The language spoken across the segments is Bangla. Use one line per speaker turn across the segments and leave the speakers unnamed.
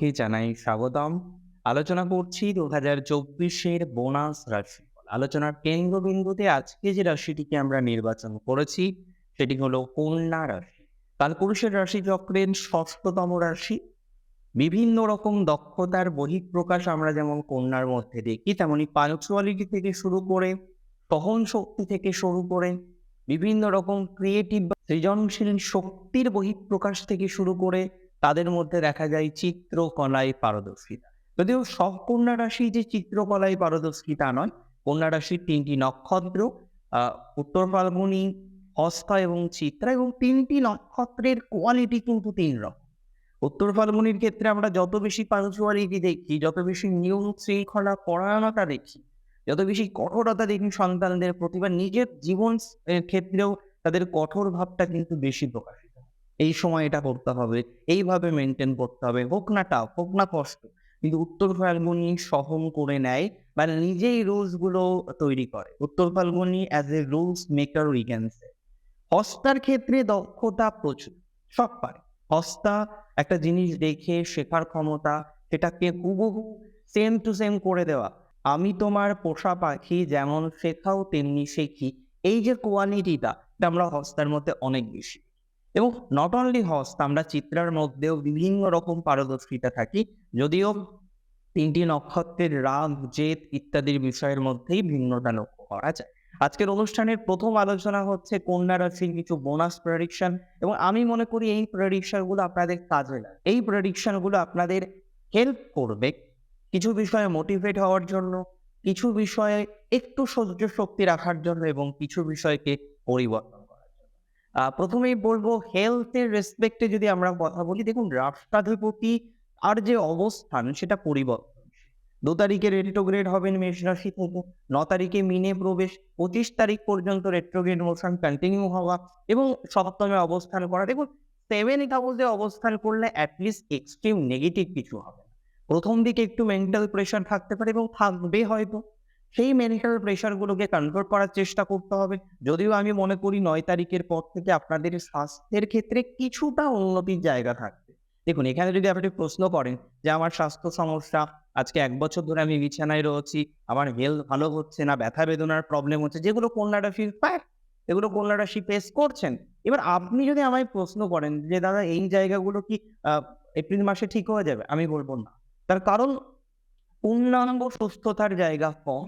সকলকে জানাই স্বাগতম। আলোচনা করছি দু হাজার চব্বিশের বোনাস রাশি। আলোচনার কেন্দ্রবিন্দুতে আজকে যে রাশিটিকে আমরা নির্বাচন করেছি, সেটি হলো কন্যা রাশি। কালপুরুষের রাশি চক্রের ষষ্ঠতম রাশি। বিভিন্ন রকম দক্ষতার বহিঃপ্রকাশ আমরা যেমন কন্যার মধ্যে দেখি, তেমনি পাঞ্চুয়ালিটি থেকে শুরু করে সহন শক্তি থেকে শুরু করে, বিভিন্ন রকম ক্রিয়েটিভ সৃজনশীল শক্তির বহিঃপ্রকাশ থেকে শুরু করে তাদের মধ্যে দেখা যায় চিত্রকলায় পারদর্শিতা যদিও সব কন্যা রাশি যে চিত্রকলায় পারদর্শী তা নয়, কন্যা রাশির তিনটি নক্ষত্র উত্তর ফাল্গুনি, হস্তা এবং চিত্রা এবং তিনটি নক্ষত্রের কোয়ালিটি কিন্তু তিন রকম উত্তর ফাল্গুনির ক্ষেত্রে আমরা যত বেশি পাঞ্চুয়ালিটি দেখি, যত বেশি নিয়ম শৃঙ্খলা পরায়ণতা দেখি, যত বেশি কঠোরতা দেখি সন্তানদের প্রতি বা নিজের জীবন ক্ষেত্রেও তাদের কঠোর ভাবটা কিন্তু বেশি প্রকাশিত। এই সময় এটা করতে হবে, এইভাবে মেনটেন করতে হবে। হোক না টাফ হোক না কষ্ট, কিন্তু উত্তর ফাল্গুনি সহন করে নেয় বা নিজেই রুলসগুলো তৈরি করে। Uttar Phalguni as a rules maker we can say হস্তার ক্ষেত্রে দক্ষতা প্রচুর, সব পারে। হস্তা একটা জিনিস দেখে শেখার ক্ষমতা, সেটাকে হুবহু সেম টু সেম করে দেওয়া। আমি তোমার পোষা পাখি, যেমন শেখাও, তেমনি শেখি। এই যে কোয়ালিটিটা এটা আমরা হস্তার মধ্যে অনেক বেশি। এবং নট অনলি হস্ত আমরা চিত্রার মধ্যেও বিভিন্ন রকম পারদর্শিতা থাকি, যদিও তিনটি নক্ষত্রের রাগ, জেদ ইত্যাদির বিষয়ের মধ্যেই ভিন্নতা লক্ষ্য করা যায়। আজকের অনুষ্ঠানের প্রথম আলোচনা হচ্ছে কন্যা রাশির কিছু বোনাস প্রেডিকশন এবং আমি মনে করি এই প্রেডিকশনগুলো আপনাদের কাজে লাগে। এই প্রেডিকশনগুলো আপনাদের হেল্প করবে কিছু বিষয়ে মোটিভেট হওয়ার জন্য, কিছু বিষয়ে একটু সহ্য শক্তি রাখার জন্য এবং কিছু বিষয়কে পরিবর্তন প্রথমেই বলব হেলথের রেসপেক্টে যদি আমরা কথা বলি, দেখুন রাষ্ট্রাধিপতি আর যে অবস্থান সেটা পরিবর্তন। দু তারিখে রেট্রোগ্রেড হবেন মেষ রাশি থেকে, ন তারিখে মিনে প্রবেশ, পঁচিশ তারিখ পর্যন্ত রেট্রোগ্রেড মোশন কন্টিনিউ হওয়া এবং সপ্তমে অবস্থান করা। দেখুন সেভেন হাউসে অবস্থান করলে অ্যাটলিস্ট এক্সট্রিম নেগেটিভ কিছু হবে প্রথম দিকে একটু মেন্টাল প্রেশার থাকতে পারে এবং থাকবে হয়তো। সেই মেন্টাল প্রেশারগুলোকে কন্ট্রোল করার চেষ্টা করতে হবে। যদিও আমি মনে করি নয় তারিখের পর থেকে আপনাদের স্বাস্থ্যের ক্ষেত্রে কিছুটা উন্নতির জায়গা থাকবে। দেখুন, এখানে যদি আপনি প্রশ্ন করেন যে আমার স্বাস্থ্য সমস্যা, আজকে এক বছর ধরে আমি বিছানায় রয়েছি, আমার হেলথ ভালো হচ্ছে না, ব্যথা বেদনার প্রবলেম হচ্ছে, যেগুলো কন্যা রাশির পায় এগুলো কন্যা রাশি ফেস করছেন, এবার আপনি যদি আমায় প্রশ্ন করেন যে, দাদা, এই জায়গাগুলো কি এপ্রিল মাসে ঠিক হয়ে যাবে? আমি বলব না। তার কারণ পূর্ণাঙ্গ সুস্থতার জায়গা কম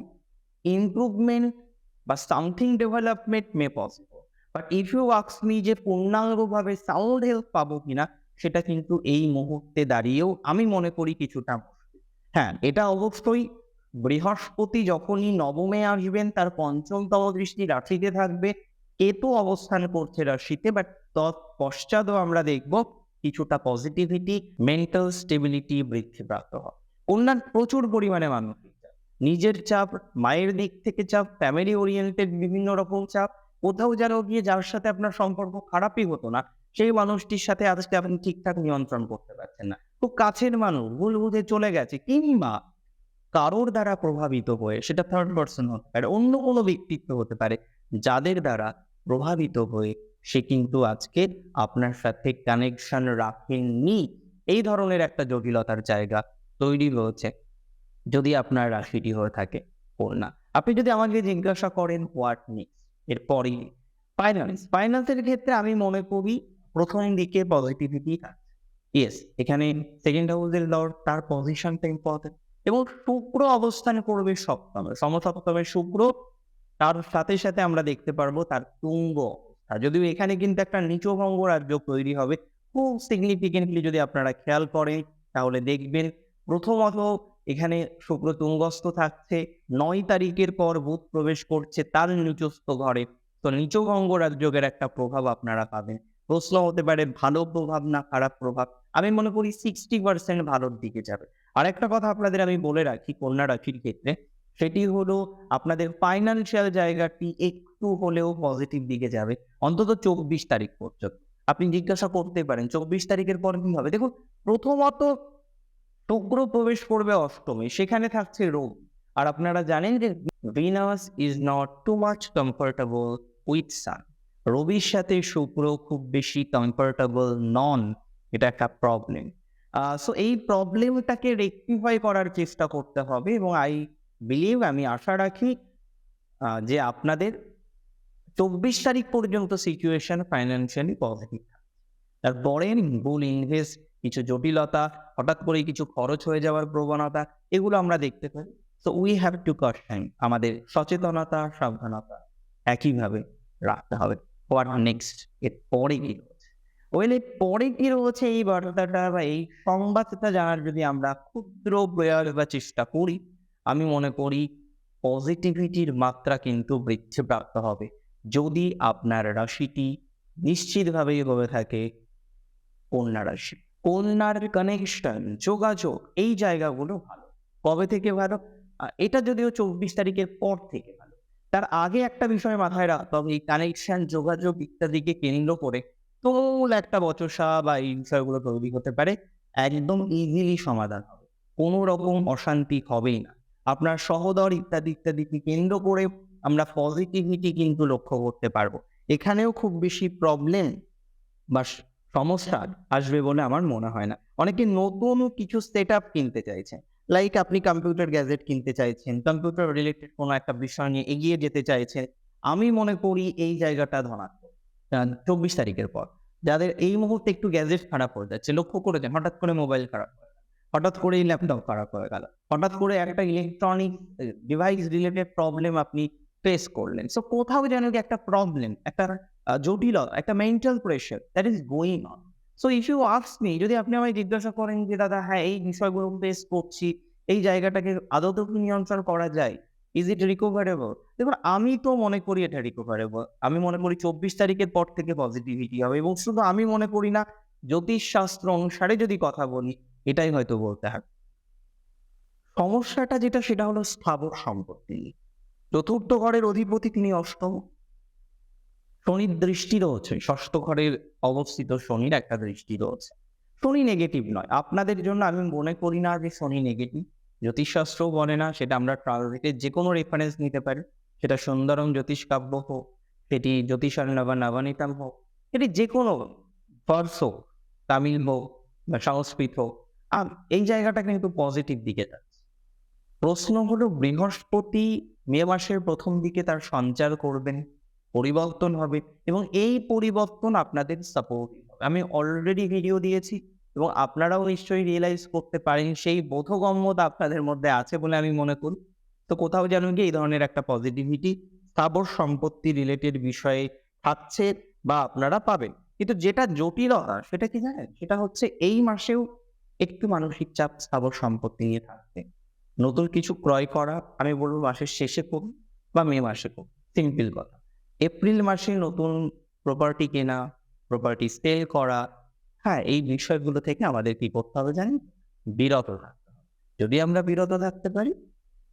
ইমপ্রুভমেন্ট বা something development may possible but if you আক্স me যে পূর্ণাঙ্গভাবে সাউন্ড হেলথ পাবো কিনা, সেটা কিন্তু এই মুহূর্তে দাঁড়িয়েও আমি মনে করি কিছুটা হ্যাঁ এটা অবশ্যই বৃহস্পতি যখনই নবমে আসবেন, তার পঞ্চমতম দৃষ্টি রাশিতে থাকবে। কেতু অবস্থান করছে রাশিতে বাট তৎপশ্চাৎও আমরা দেখব কিছুটা পজিটিভিটি মেন্টাল স্টেবিলিটি বৃদ্ধিপ্রাপ্ত হয় অন্যান্য প্রচুর পরিমাণে চাপ নিজের চাপ, মায়ের দিক থেকে চাপ ফ্যামিলি ওরিয়েন্টেড বিভিন্ন রকম চাপ। কোথাও যেন গিয়ে যার সাথে আপনার সম্পর্ক খারাপই হতো না, সেই মানুষটির সাথে আজকে আপনি ঠিকঠাক নিয়ন্ত্রণ করতে পারছেন না। খুব কাছের মানুষ, ভুল বুঝে চলে গেছে, কিংবা কারোর দ্বারা প্রভাবিত হয়ে, সেটা থার্ড পার্সন হতে পারে, অন্য কোনো ব্যক্তিত্ব হতে পারে, যাদের দ্বারা প্রভাবিত হয়ে সে কিন্তু আজকে আপনার সাথে কানেকশন রাখেননি। এই ধরনের একটা জটিলতার জায়গা তৈরি হয়েছে। যদি আপনার রাশিটি হয়ে থাকে কন্যা আপনি যদি আমাকে জিজ্ঞাসা করেন হোয়াট নেক্সট এরপরই ফাইন্যান্স ফাইন্যান্সের ক্ষেত্রে আমি মনে করি প্রথম দিকে পজিটিভিটি ইয়েস এখানে সেকেন্ড হাউসের লর্ড তার পজিশনটা ইম্পর্টেন্ট এবং শুক্র অবস্থান করবে সপ্তমে। সমসপ্তমে শুক্র, তার সাথে সাথে আমরা দেখতে পারব তার তুঙ্গ অবস্থা। যদিও এখানে কিন্তু একটা নিচভঙ্গ রাজ্য তৈরি হবে। খুব সিগনিফিকেন্টলি যদি আপনারা খেয়াল করেন, তাহলে দেখবেন প্রথমত এখানে শুক্র তুঙ্গস্থ থাকছে। নয় তারিখের পর বুধ প্রবেশ করছে তার নিচস্থ ঘরে। তো নিচভঙ্গ রাজ্যের একটা প্রভাব আপনারা পাবেন। প্রশ্ন হতে পারে, ভালো প্রভাব না খারাপ প্রভাব? আমি মনে করি সিক্সটি পার্সেন্ট ভালোর দিকে যাবে। আর একটা কথা আপনাদের আমি বলে রাখি কন্যা রাশির ক্ষেত্রে, সেটি হলো আপনাদের ফাইন্যান্সিয়াল জায়গাটি একটু হলেও পজিটিভ দিকে যাবে। অন্তত চব্বিশ তারিখ পর্যন্ত। আপনি জিজ্ঞাসা করতে পারেন, চব্বিশ তারিখের পর কি হবে? দেখুন, প্রথমত শুক্র প্রবেশ করবে অষ্টমে, সেখানে থাকছে রোগ আর আপনারা জানেন যে Venus is not too much comfortable with sun রবির সাথে শুক্র খুব বেশি কমফোর্টেবল নন এটা একটা প্রবলেম সো এই প্রবলেমটাকে রেকটিফাই করার চেষ্টা করতে হবে এবং আই বিলিভ আমি আশা রাখি যে আপনাদের চব্বিশ তারিখ পর্যন্ত সিচুয়েশন ফাইন্যান্সিয়ালি পজিটিভ তারপরে ভুল ইনভেস্ট কিছু জটিলতা, হঠাৎ করে কিছু খরচ হয়ে যাওয়ার প্রবণতা, এগুলো আমরা দেখতে পাই। So we have to cut time আমাদের সচেতনতা, সাবধানতা একইভাবে রাখতে হবে। নেক্সট এর পরে কি রয়েছে? ওয়েল এর পরে কি রয়েছে এই বার্তাটা বা এই সংবাদটা জানার যদি আমরা ক্ষুদ্র প্রয়াস বা চেষ্টা করি, আমি মনে করি পজিটিভিটির মাত্রা কিন্তু বৃদ্ধি প্রাপ্ত হবে। যদি আপনার রাশিটি নিশ্চিতভাবেই হয়ে থাকে, কন্যা রাশি। কন্যার কানেকশন যোগাযোগ, এই জায়গাগুলো ভালো। কবে থেকে ভালো? এটা যদিও চব্বিশ তারিখের পর থেকে ভালো। তার আগে একটা বিষয় মাথায় রাখতে হবে, এই কানেকশন যোগাযোগ ইত্যাদিকে কেন্দ্র করে তোল একটা বচসা বা এই বিষয়গুলো তৈরি হতে পারে, একদম ইজিলি সমাধান হবে। কোনো রকম অশান্তি হবেই না। আপনার সহদর ইত্যাদি ইত্যাদিকে কেন্দ্র করে আমরা পজিটিভিটি কিন্তু লক্ষ্য করতে পারব। এখানেও খুব বেশি প্রবলেম বা সমস্যা আসবে বলে আমার মনে হয় না। অনেকে নতুন কিছু সেট আপ কিনতে চাইছেন লাইক আপনি কম্পিউটার গ্যাজেট কিনতে চাইছেন কম্পিউটার রিলেটেড কোনো একটা বিষয় নিয়ে এগিয়ে যেতে চাইছেন আমি মনে করি এই জায়গাটা ধনাত্মক। চব্বিশ তারিখের পর যাদের এই মুহূর্তে একটু গ্যাজেট খারাপ হয়ে যাচ্ছে লক্ষ্য করেছেন হঠাৎ করে মোবাইল খারাপ হঠাৎ করে ল্যাপটপ খারাপ হয়ে গেল হঠাৎ করে একটা ইলেকট্রনিক ডিভাইস রিলেটেড প্রবলেম আপনি ফেস করলেন। সো কোথাও যেন একটা প্রবলেম একটা জটিলতা একটা mental pressure that is going on so if you ask me যদি আপনি আমায় জিজ্ঞাসা করেন যে, দাদা হ্যাঁ এই বিষয়গুলো ফেস করছি, এই জায়গাটাকে আদৌ নিয়ন্ত্রণ করা যায়? ইজ ইট রিকভারেবল দেখুন, আমি তো মনে করি এটা রিকভারেবল আমি মনে করি চব্বিশ তারিখের পর থেকে পজিটিভিটি হবে এবং শুধু আমি মনে করি না জ্যোতিষ শাস্ত্র অনুসারে যদি কথা বলি, এটাই হয়তো বলতে হবে। সমস্যাটা যেটা, সেটা হলো স্থাবর সম্পত্তি। চতুর্থ ঘরের অধিপতি তিনি অষ্টম। শনির দৃষ্টি রয়েছে, ষষ্ঠ ঘরের অবস্থিত শনির একটা দৃষ্টি রয়েছে। শনি নেগেটিভ নয়। আপনাদের জন্য আমি মনে করি না যে শনি নেগেটিভ জ্যোতিষশাস্ত্রও বলে না, সেটা আমরা ট্রান্সলেটের যে কোনো রেফারেন্স নিতে পারি। সেটা সুন্দরম জ্যোতিষ কাব্য হোক, সেটি জ্যোতিষাল নবা নবানিতাম হোক, সেটি যে কোনো ফার্স হোক, তামিল হোক বা সংস্কৃত হোক, আম- এই জায়গাটা কিন্তু পজিটিভ দিকে যাচ্ছে। প্রশ্ন হলো, বৃহস্পতি মে মাসের প্রথম দিকে তার সঞ্চার করবেন পরিবর্তন হবে এবং এই পরিবর্তন আপনাদের সাপোর্ট আমি অলরেডি ভিডিও দিয়েছি এবং আপনারাও নিশ্চয়ই রিয়েলাইজ করতে পারেন সেই বোধগম্যতা আপনাদের মধ্যে আছে বলে আমি মনে করি। তো কোথাও যেন কি এই ধরনের একটা পজিটিভিটি স্থাবর সম্পত্তি রিলেটেড বিষয়ে থাকছে বা আপনারা পাবেন। কিন্তু যেটা জটিলতা সেটা কি জানেন? সেটা হচ্ছে এই মাসেও একটু মানসিক চাপ, স্থাবর সম্পত্তি নিয়ে থাকবে নতুন কিছু ক্রয় করা আমি বলব মাসের শেষে করুন বা মে মাসে করুন। সিম্পল কথা। এপ্রিল মাসে নতুন প্রপার্টি কেনা প্রপার্টি সেল করা হ্যাঁ এই বিষয়গুলো থেকে আমাদের কি করতে হবে জানেন? বিরত যদি আমরা বিরত থাকতে পারি,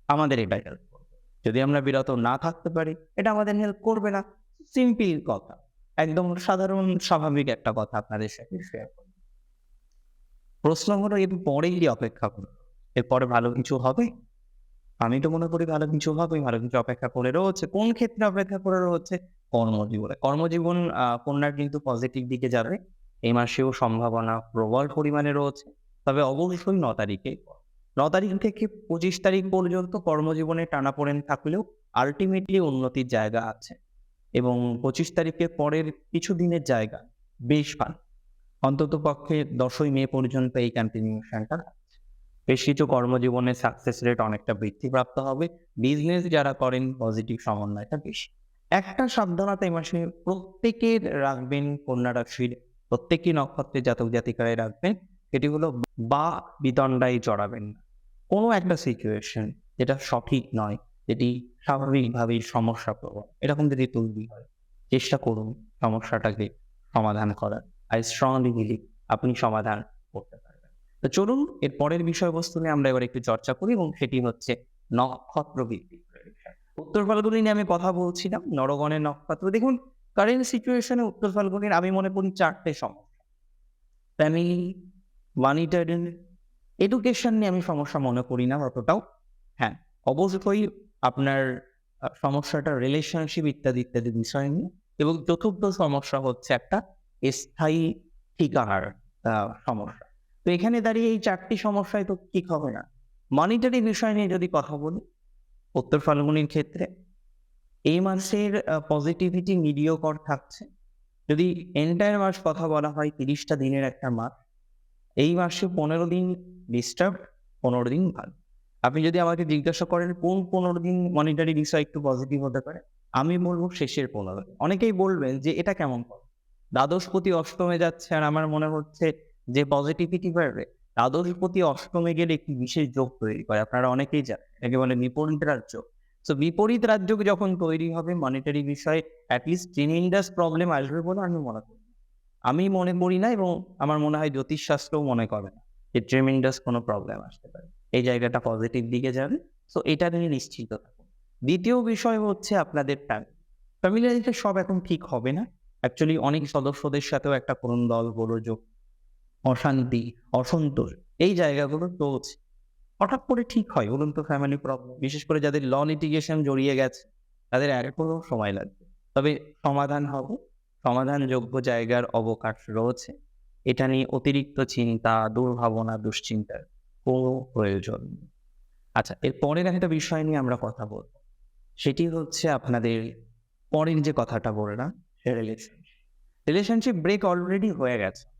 আমাদের এটা হেল্প যদি আমরা বিরত না থাকতে পারি, এটা আমাদের হেল্প করবে না। সিম্পল কথা। একদম সাধারণ, স্বাভাবিক একটা কথা আপনাদের সাথে শেয়ার করব। প্রশ্ন হলো, এর পরেই অপেক্ষা করুন এরপরে ভালো কিছু হবে? আমি তো মনে করি ভালো কিছু হবে ভালো কিছু অপেক্ষা করে রয়েছে। কোন ক্ষেত্রে অপেক্ষা করে রয়েছে? কর্মজীবনে। কর্মজীবন কন্যার কিন্তু পজিটিভ দিকে যাবে। এই মাসেও সম্ভাবনা প্রবল পরিমাণে রয়েছে। তবে অবশ্যই ন তারিখে। ন তারিখ থেকে পঁচিশ তারিখ পর্যন্ত কর্মজীবনে টানাপোড়েন থাকলেও আলটিমেটলি উন্নতির জায়গা আছে। এবং পঁচিশ তারিখের পরের কিছু দিনের জায়গা বেশ ভালো। অন্তত পক্ষে দশই মে পর্যন্ত এই কন্টিনিউশনটা বেশ কিছু কর্মজীবনে সাকসেস রেট অনেকটা বৃদ্ধিপ্রাপ্ত হবে। বিজনেস যারা করেন পজিটিভ সমন্বয়টা বেশি। একটা সাবধানতা এই মাসে প্রত্যেকের রাখবেন কন্যা রাশির প্রত্যেকই নক্ষত্রের জাতক জাতিকায় রাখবেন। এটি হলো বা বিতণ্ডায় জড়াবেন না। কোনো একটা সিচুয়েশন যেটা সঠিক নয়, যেটি স্বাভাবিকভাবেই সমস্যা প্রবণ, এরকম যদি তৈরি হয়, চেষ্টা করুন সমস্যাটাকে সমাধান করার। আই স্ট্রংলি বিলিভ আপনি সমাধান করতে পারবেন। তো চলুন, এর পরের বিষয়বস্তু নিয়ে আমরা এবার একটু চর্চা করি এবং সেটি হচ্ছে নক্ষত্র। উত্তর ফাল্গুনি নিয়ে আমি কথা বলছিলাম, নরগণের নক্ষত্র। দেখুন কারেন্ট সিচুয়েশনে উত্তর ফাল্গুনির আমি মনে করি চারটে সমস্যা। ফ্যামিলি মানিটারি এডুকেশন নিয়ে আমি সমস্যা মনে করি না অতটাও। হ্যাঁ অবশ্যই আপনার সমস্যাটা রিলেশনশিপ ইত্যাদি ইত্যাদি বিষয় নিয়ে। এবং চতুর্থ সমস্যা হচ্ছে একটা স্থায়ী ঠিকানার সমস্যা। তো এখানে দাঁড়িয়ে এই চারটি সমস্যায় তো ঠিক হবে না। মনিটারি বিষয় নিয়ে যদি কথা বলি, উত্তর ফাল্গুনির ক্ষেত্রে, এই মাসের পজিটিভিটি মিডিয়কর থাকছে। যদি এন্টায়ার মাস কথা বলা হয়, তিরিশটা দিনের একটা মাস, এই মাসে পনেরো দিন ডিস্টার্ব পনেরো দিন ভালো। আপনি যদি আমাকে জিজ্ঞাসা করেন, কোন পনেরো দিন মনিটারি বিষয় একটু পজিটিভ হতে পারে, আমি বলব শেষের পনেরো। অনেকেই বলবেন যে, এটা কেমন দ্বাদশপতি অষ্টমে যাচ্ছে আর আমার মনে হচ্ছে যে পজিটিভিটি বাড়বে দ্বাদশপতি অষ্টমে গেলে একটি বিশেষ যোগ তৈরি করে। আপনারা অনেকেই জানেন, এটাকে বলে বিপরীত রাজ্য। তো বিপরীত রাজ্য যখন তৈরি হবে মনিটারি বিষয়ে অ্যাটলিস্ট ট্রিমেন্ডাস প্রবলেম আসবে বলে আমি মনে করি। আমি মনে করি না এবং আমার মনে হয় জ্যোতিষশাস্ত্রও মনে করে না যে ট্রিমেন্ডাস কোনো প্রবলেম আসতে পারে। এই জায়গাটা পজিটিভ দিকে যাবে। সো এটা নিয়ে নিশ্চিত থাকুন। দ্বিতীয় বিষয় হচ্ছে আপনাদের ফ্যামিলি ফ্যামিলিতে সব এখন ঠিক হবে না। অ্যাকচুয়ালি অনেক সদস্যদের সাথেও একটা করুণ দল গোলযোগ অশান্তি, অসন্তোষ, এই জায়গাগুলো চলছে। হঠাৎ করে ঠিক হয়, বলুন ফ্যামিলি প্রবলেম বিশেষ করে যাদের ল লিটিগেশন জড়িয়ে গেছে, তাদের এখনও সময় লাগবে। তবে সমাধান হবে, সমাধানযোগ্য জায়গার অবকাশ রয়েছে। এটা নিয়ে অতিরিক্ত চিন্তা, দুর্ভাবনা, দুশ্চিন্তার কোনো প্রয়োজন আচ্ছা এর পরের একটা বিষয় নিয়ে আমরা কথা বলব। সেটি হচ্ছে আপনাদের পরের যে কথাটা বললাম সে রিলেশনশিপ রিলেশনশিপ ব্রেক অলরেডি হয়ে গেছে।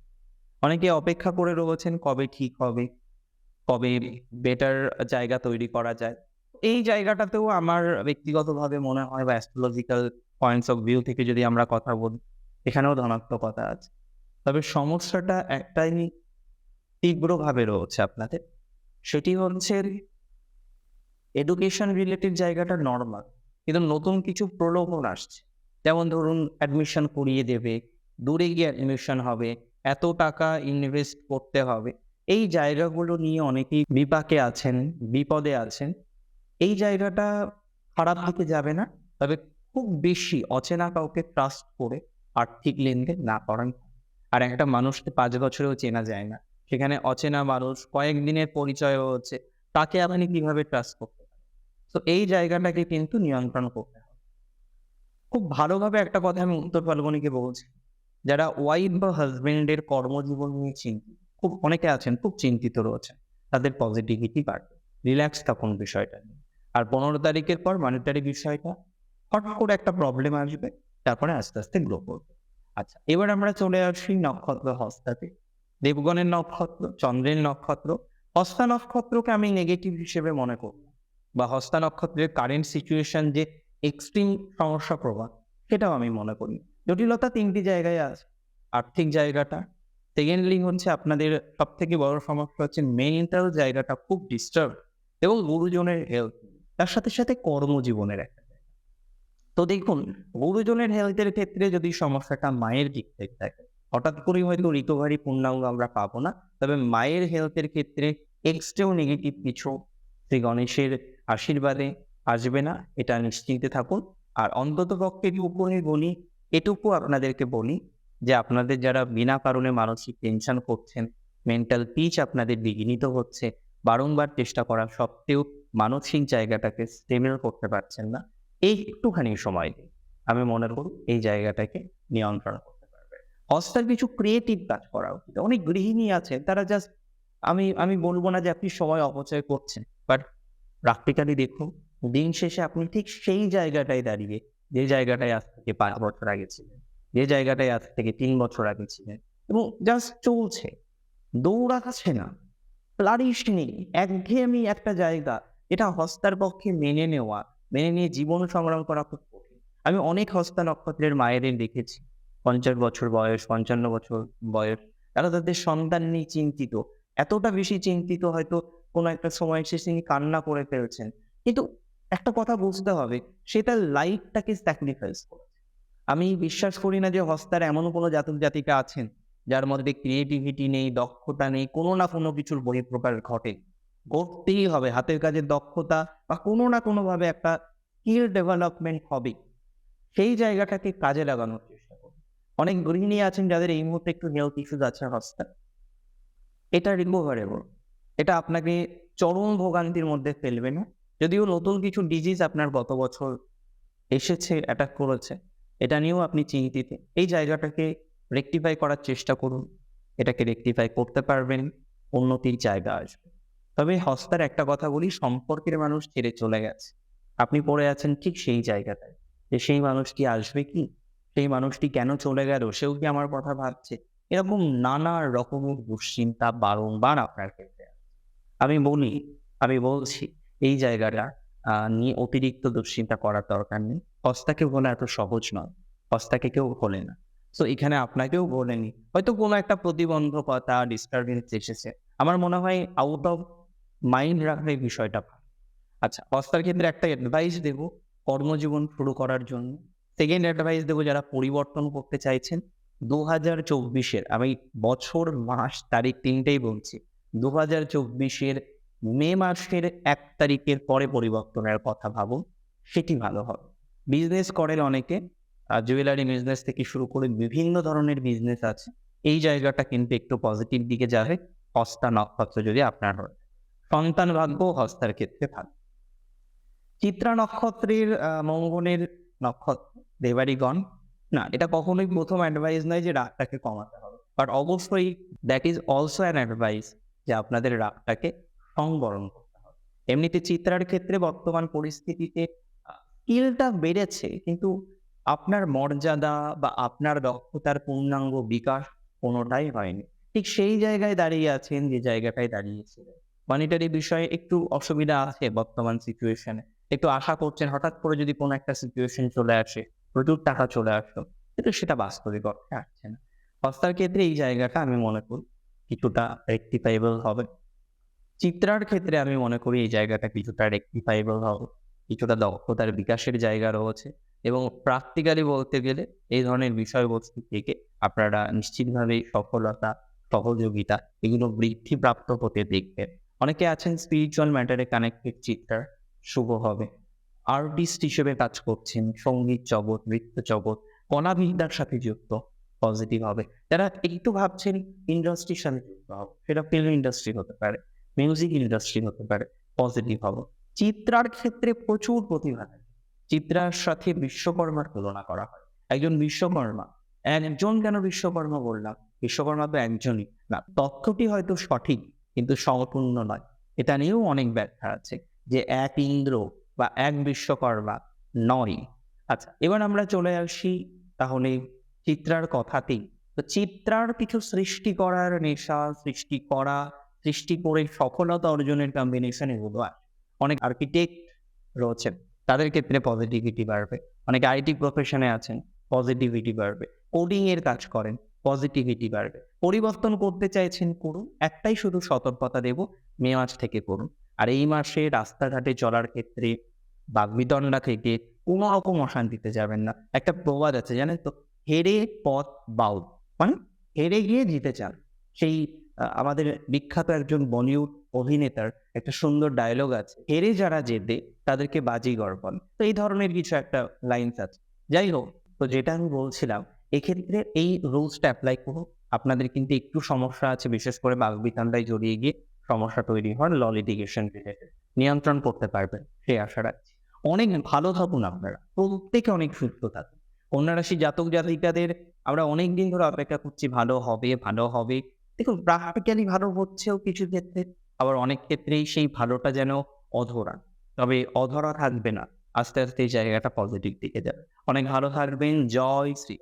অনেকে অপেক্ষা করে রয়েছেন কবে ঠিক হবে, কবে বেটার জায়গা তৈরি করা যায়। এই জায়গাটাতেও আমার ব্যক্তিগতভাবে মনে হয় বা অ্যাস্ট্রোলজিক্যাল পয়েন্টস অফ ভিউ থেকে যদি আমরা কথা বলি, এখানেও ধনাত্মকতা আছে। তবে সমস্যাটা একটাই তীব্রভাবে রয়েছে আপনাদের, সেটি হচ্ছে এডুকেশন রিলেটেড জায়গাটা নর্মাল কিন্তু নতুন কিছু প্রলোভন আসছে। যেমন ধরুন অ্যাডমিশন করিয়ে দেবে, দূরে গিয়ে অ্যাডমিশন হবে এত টাকা ইনভেস্ট করতে হবে। এই জায়গাগুলো নিয়ে অনেকেই বিপাকে আছেন, বিপদে আছেন। এই জায়গাটা খারাপ দিকে যাবে না, তবে খুব বেশি অচেনা কাউকে ট্রাস্ট করে আর্থিক লেনদেন না করান আর একটা মানুষকে পাঁচ বছরেও চেনা যায় না। সেখানে অচেনা মানুষ, কয়েকদিনের পরিচয় হচ্ছে, তাকে আপনি কীভাবে ট্রাস্ট করতে তো এই জায়গাটাকে কিন্তু নিয়ন্ত্রণ করতে হবে। খুব ভালোভাবে একটা কথা আমি উত্তর ফাল্গুনিকে বলছি। যারা ওয়াইফ বা হাজবেন্ডের কর্মজীবন নিয়ে চিন্তিত খুব অনেকে আছেন, খুব চিন্তিত রয়েছেন, তাদের পজিটিভিটি বাড়বে। রিল্যাক্স থাকুন বিষয়টা নিয়ে। আর পনেরো তারিখের পর মনিটারি বিষয়টা, হঠাৎ করে একটা প্রবলেম আসবে, তারপরে আস্তে আস্তে গ্রো করবে। আচ্ছা এবার আমরা চলে আসি নক্ষত্র হস্তাতে। দেবগণের নক্ষত্র, চন্দ্রের নক্ষত্র, হস্তা নক্ষত্রকে আমি নেগেটিভ হিসেবে মনে করি না। বা হস্তা নক্ষত্রের কারেন্ট সিচুয়েশন যে এক্সট্রিম সমস্যা প্রভাব, সেটাও আমি মনে করি। জটিলতা তিনটি জায়গায় আছে। আর্থিক জায়গাটা সেকেন্ডলি হচ্ছে আপনাদের সব থেকে বড় সমস্যা হচ্ছে মেন্টাল জায়গাটা খুব ডিস্টার্ব এবং গুরুজনের হেলথ তার সাথে সাথে কর্মজীবনের একটা তো দেখুন, গুরুজনের হেলথের ক্ষেত্রে যদি সমস্যাটা মায়ের দিক থেকে থাকে, হঠাৎ করেই হয়তো রিকভারি পূর্ণাঙ্গ আমরা পাবো না। তবে মায়ের হেলথের ক্ষেত্রে এক্সট্রেও নেগেটিভ কিছু শ্রী গণেশের আশীর্বাদে আসবে না, এটা নিশ্চিন্তে থাকুন। আর অন্তত পক্ষে উপরে বলি এটুকু আপনাদেরকে বলি যে আপনাদের যারা বিনা কারণে মানসিক টেনশন করছেন মেন্টাল পিচ আপনাদের বিঘ্নিত হচ্ছে, বারংবার চেষ্টা করা সত্ত্বেও মানসিক জায়গাটাকে স্টেবল করতে পারছেন না, এই একটুখানি সময় দিন। আমি মনে করি এই জায়গাটাকে নিয়ন্ত্রণ করতে পারবে হস্তার কিছু ক্রিয়েটিভ কাজ করা উচিত অনেক গৃহিণী আছেন, তারা জাস্ট আমি আমি বলব না যে আপনি সময় অপচয় করছেন বাট প্র্যাকটিক্যালি দেখুন, দিন শেষে আপনি ঠিক সেই জায়গাটায় দাঁড়িয়ে যে জায়গাটায় আজ থেকে পাঁচ বছর আগে ছিলেন, যে জায়গাটায় আজ থেকে তিন বছর আগে ছিলেন এবং জাস্ট চলছে, দৌড়াচ্ছে না ফ্লারিশ নেই, একঘেয়েমি একটা জায়গা, এটা হস্তার পক্ষে মেনে নেওয়া, মেনে নিয়ে জীবন সংগ্রাম করা খুব কঠিন। আমি অনেক হস্তা নক্ষত্রের মায়েদের দেখেছি, পঞ্চাশ বছর বয়স, পঞ্চান্ন বছর বয়স, তারা তাদের সন্তান নিয়ে চিন্তিত, এতটা বেশি চিন্তিত হয়তো কোনো একটা সময় এসে তিনি কান্না করে ফেলছেন, কিন্তু একটা কথা বুঝতে হবে সে তার লাইফটাকে স্যাক্রিফাইস করেছে আমি বিশ্বাস করি না যে হস্তার এমন কোনো জাতক জাতিকা আছেন, যার মধ্যে ক্রিয়েটিভিটি নেই, দক্ষতা নেই, কোনো না কোনো কিছুর বহিঃপ্রকাশ ঘটে। ঘটতেই হবে, হাতের কাজের দক্ষতা বা কোনো না কোনোভাবে একটা স্কিল ডেভেলপমেন্ট হবে। সেই জায়গাটাকে কাজে লাগানোর চেষ্টা অনেক গৃহিণী আছেন যাদের এই মুহূর্তে একটু হেলথ ইস্যুস আছে হস্তা এটা রিকভারেবল এটা আপনাকে চরম ভোগান্তির মধ্যে ফেলবে না। যদিও নতুন কিছু ডিজিজ আপনার গত বছর এসেছে অ্যাটাক করেছে, এটা নিয়েও আপনি চিন্তিত। এই জায়গাটাকে রেকটিফাই করার চেষ্টা করুন। এটাকে রেকটিফাই করতে পারবেন, উন্নতির জায়গা আসবে। তবে হস্তার একটা কথা বলি, সম্পর্কের মানুষ ছেড়ে চলে গেছে। আপনি পড়ে আছেন ঠিক সেই জায়গাটায়। যে সেই মানুষটি আসবে কি? সেই মানুষটি কেন চলে গেল? সেও কি আমার কথা ভাবছে? এরকম নানা রকমের দুশ্চিন্তা বারংবার আপনার ক্ষেত্রে আমি বলি, আমি বলছি এই জায়গাটা নিয়ে অতিরিক্ত দুশ্চিন্তা করার দরকার নেই। হস্তাকে বলা এত সহজ নয়। হস্তাকে কেউ বলে না। তো এখানে আপনাকেও বলেনি হয়তো কোনো একটা প্রতিবন্ধকতা ডিস্টারবেন্স এসেছে। আমার মনে হয় আউট অফ মাইন্ড এই বিষয়টা আচ্ছা হস্তার ক্ষেত্রে একটা অ্যাডভাইস দেবো, কর্মজীবন শুরু করার জন্য। সেকেন্ড অ্যাডভাইস দেবো, যারা পরিবর্তন করতে চাইছেন দু হাজার চব্বিশের, আমি বছর, মাস, তারিখ তিনটেই বলছি দু হাজার চব্বিশের মে মাসের এক তারিখের পরে পরিবর্তনের কথা ভাবুন, সেটি ভালো হবে। বিজনেস করেন অনেকে জুয়েলারি বিজনেস থেকে শুরু করে বিভিন্ন ধরনের বিজনেস আছে, এই জায়গাটা কিন্তু একটু পজিটিভ দিকে যাবে, হস্তা নক্ষত্র যদি আপনার হয়। সন্তান ভাগ্য হস্তার ক্ষেত্রে ভালো। চিত্রা নক্ষত্রের মঙ্গলের নক্ষত্র দেবারিগণ না, এটা কখনোই প্রথম অ্যাডভাইস নয় যে রাগটাকে কমাতে হবে। বাট অবশ্যই that is also an advice যে আপনাদের রাগটাকে সংবরণ করতে হবে। এমনিতে চিত্রার ক্ষেত্রে বর্তমান পরিস্থিতিতে স্কিলটা বেড়েছে, কিন্তু আপনার মর্যাদা বা আপনার দক্ষতার পূর্ণাঙ্গ বিকাশ কোনোটাই হয়নি। ঠিক সেই জায়গায় দাঁড়িয়ে আছেন যে জায়গাটায় দাঁড়িয়েছিলেন। মনিটারি বিষয়ে একটু অসুবিধা আছে বর্তমান সিচুয়েশনে একটু আশা করছেন, হঠাৎ করে যদি কোনো একটা সিচুয়েশন চলে আসে, প্রচুর টাকা চলে আসলো, কিন্তু সেটা বাস্তবিক অর্থে আসছে না। হস্তার ক্ষেত্রে এই জায়গাটা আমি মনে করি কিছুটা রেক্টিফাইবল হবে। চিত্রার ক্ষেত্রে আমি মনে করি এই জায়গাটা কিছুটা রেক্টিফাইবল হবে। কিছুটা দক্ষতার বিকাশের জায়গা রয়েছে এবং প্র্যাকটিক্যালি বলতে গেলে এই ধরনের বিষয়বস্তু থেকে আপনারা নিশ্চিতভাবেই সফলতা, সহযোগিতা এগুলো বৃদ্ধিপ্রাপ্ত হতে দেখবেন। অনেকে আছেন স্পিরিচুয়াল ম্যাটারে কানেক্টেড চিত্রার, শুভ হবে। আর্টিস্ট হিসেবে কাজ করছেন, সংগীত জগৎ, নৃত্য জগৎ, কলাবিদ্যার সাথে যুক্ত পজিটিভ হবে। যারা একটু ভাবছেন ইন্ডাস্ট্রির সাথে যুক্ত হবে, সেটা ফিল্ম ইন্ডাস্ট্রি হতে পারে। মিউজিক ইন্ডাস্ট্রি হতে পারে পজিটিভ হবে। চিত্রার ক্ষেত্রে প্রচুর প্রতিভা থাকে। চিত্রার সাথে বিশ্বকর্মার তুলনা করা হয়। একজন বিশ্বকর্মা একজন কেন বিশ্বকর্মা বললাম? বিশ্বকর্মা তো একজনই। না, তথ্যটি হয়তো সঠিক, কিন্তু সম্পূর্ণ নয়। এটা নিয়েও অনেক ব্যাখ্যা আছে যে এক ইন্দ্র বা এক বিশ্বকর্মা নয়। আচ্ছা এবার আমরা চলে আসি তাহলে চিত্রার কথাতেই। তো চিত্রার কিছু সৃষ্টি করার নেশা, সৃষ্টি করা সৃষ্টি করে সফলতা অর্জনের কম্বিনেশন এগুলো অনেক আর্কিটেক্ট রয়েছেন, তাদের ক্ষেত্রে পজিটিভিটি বাড়বে। অনেকে আইটি প্রফেশনে আছেন পজিটিভিটি বাড়বে। কোডিং এর কাজ করেন পজিটিভিটি বাড়বে। পরিবর্তন করতে চাইছেন, করুন। একটাই শুধু সতর্কতা দেব, মে মাস থেকে করুন। আর এই মাসে রাস্তাঘাটে চলার ক্ষেত্রে বাগবিতণ্ডা থেকে কোনো রকম অশান্তিতে যাবেন না। একটা প্রবাদ আছে, জানেন তো? হেরে পথ বাউল। মানে হেরে গিয়ে জিতে চান সেই আমাদের বিখ্যাত একজন বলিউড অভিনেতার একটা সুন্দর ডায়লগ আছে। হেরে যারা জেতে তাদেরকে বাজিগর বল তো এই ধরনের কিছু একটা লাইন্স আছে। যাই হোক, তো যেটা আমি বলছিলাম, এক্ষেত্রে এই রুলসটা অ্যাপ্লাই করুন আপনাদের কিন্তু একটু সমস্যা আছে, বিশেষ করে বাগবিতান্ডায় জড়িয়ে গিয়ে সমস্যা তৈরি হয় ল লিটিগেশন রিলেটেড নিয়ন্ত্রণ করতে পারবেন সেই আশা রাখছি। অনেক ভালো থাকুন আপনারা। প্রত্যেকে অনেক সুস্থ থাকুন। কন্যা রাশি জাতক জাতিকাদের আমরা অনেক দিন ধরে অপেক্ষা করছি, ভালো হবে ভালো হবে। দেখুন গ্রাফিক্যালি ভালো হচ্ছেও কিছু ক্ষেত্রে। আবার অনেক ক্ষেত্রেই সেই ভালোটা যেন অধরা। তবে অধরা থাকবে না। আস্তে আস্তে এই জায়গাটা পজিটিভ দিকে যাবে। অনেক ভালো থাকবেন। জয় শ্রী।